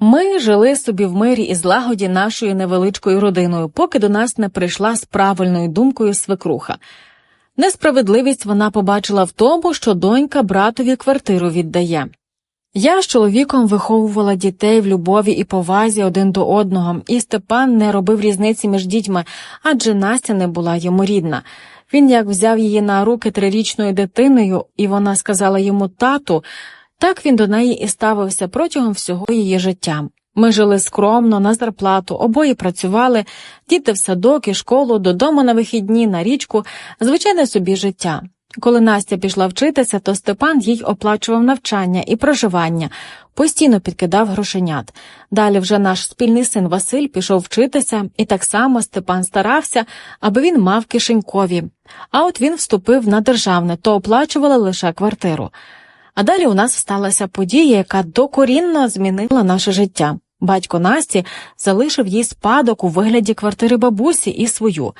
Ми жили собі в мирі і злагоді нашою невеличкою родиною, поки до нас не прийшла з правильною думкою свекруха. Несправедливість вона побачила в тому, що донька братові квартиру віддає. Я з чоловіком виховувала дітей в любові і повазі один до одного, і Степан не робив різниці між дітьми, адже Настя не була йому рідна. Він як взяв її на руки трирічною дитиною, і вона сказала йому тату, так він до неї і ставився протягом всього її життя. Ми жили скромно, на зарплату, обоє працювали, діти в садок і школу, додому на вихідні, на річку, звичайне собі життя. Коли Настя пішла вчитися, то Степан їй оплачував навчання і проживання, постійно підкидав грошенят. Далі вже наш спільний син Василь пішов вчитися, і так само Степан старався, аби він мав кишенькові. А от він вступив на державне, то оплачували лише квартиру. А далі у нас сталася подія, яка докорінно змінила наше життя. Батько Насті залишив їй спадок у вигляді квартири бабусі і свою.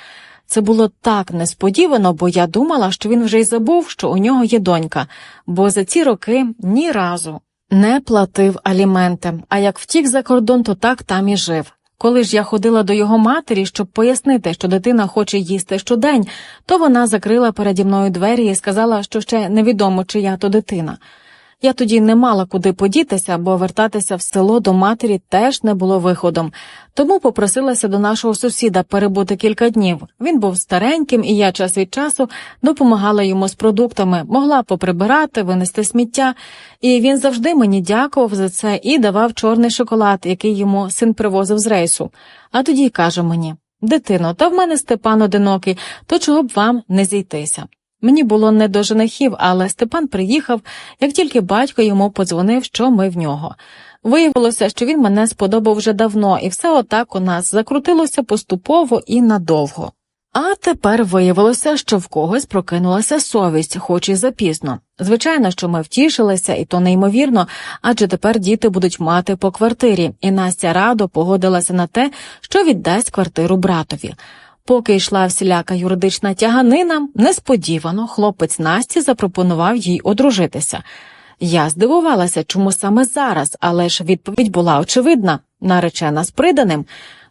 Це було так несподівано, бо я думала, що він вже й забув, що у нього є донька, бо за ці роки ні разу не платив аліменти, а як втік за кордон, то так там і жив. Коли ж я ходила до його матері, щоб пояснити, що дитина хоче їсти щодень, то вона закрила переді мною двері і сказала, що ще невідомо, чия то дитина. Я тоді не мала куди подітися, бо вертатися в село до матері теж не було виходом, тому попросилася до нашого сусіда перебути кілька днів. Він був стареньким, і я час від часу допомагала йому з продуктами, могла поприбирати, винести сміття, і він завжди мені дякував за це і давав чорний шоколад, який йому син привозив з рейсу. А тоді каже мені Дитино, та в мене Степан одинокий, то чого б вам не зійтися. Мені було не до женихів, але Степан приїхав, як тільки батько йому подзвонив, що ми в нього. Виявилося, що він мене сподобав вже давно, і все отак у нас закрутилося поступово і надовго. А тепер виявилося, що в когось прокинулася совість, хоч і запізно. Звичайно, що ми втішилися, і то неймовірно, адже тепер діти будуть мати по квартирі, і Настя радо погодилася на те, що віддасть квартиру братові. Поки йшла всіляка юридична тяганина, несподівано хлопець Насті запропонував їй одружитися. Я здивувалася, чому саме зараз, але ж відповідь була очевидна наречена з приданим.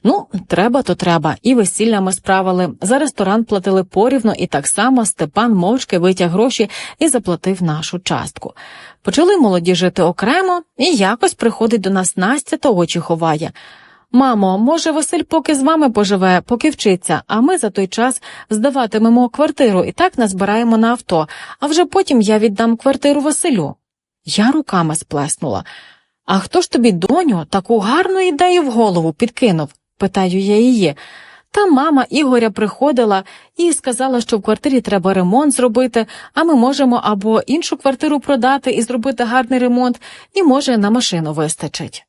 Ну, треба, то треба, і весілля ми справили. За ресторан платили порівно, і так само Степан мовчки витяг гроші і заплатив нашу частку. Почали молоді жити окремо, і якось приходить до нас Настя та очі ховає. Мамо, може, Василь поки з вами поживе, поки вчиться, а ми за той час здаватимемо квартиру і так назбираємо на авто, а вже потім я віддам квартиру Василю. Я руками сплеснула. А хто ж тобі, доню, таку гарну ідею в голову підкинув? питаю я її. Та мама Ігоря приходила і сказала, що в квартирі треба ремонт зробити, а ми можемо або іншу квартиру продати і зробити гарний ремонт, і може на машину вистачить.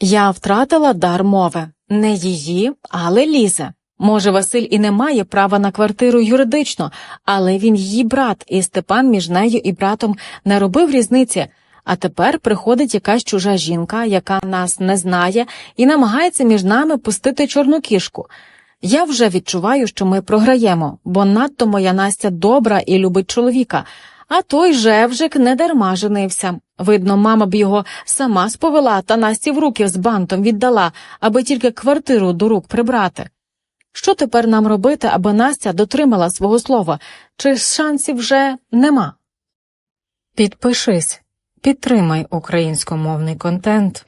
Я втратила дар мови не її, але Лізи. Може, Василь і не має права на квартиру юридично, але він її брат, і Степан між нею і братом не робив різниці. А тепер приходить якась чужа жінка, яка нас не знає, і намагається між нами пустити чорну кішку. Я вже відчуваю, що ми програємо, бо надто моя Настя добра і любить чоловіка, а той жевжик не дарма женився. Видно, мама б його сама сповела та Насті в руки з бантом віддала, аби тільки квартиру до рук прибрати. Що тепер нам робити, аби Настя дотримала свого слова, чи шансів вже нема? Підпишись, підтримай українськомовний контент.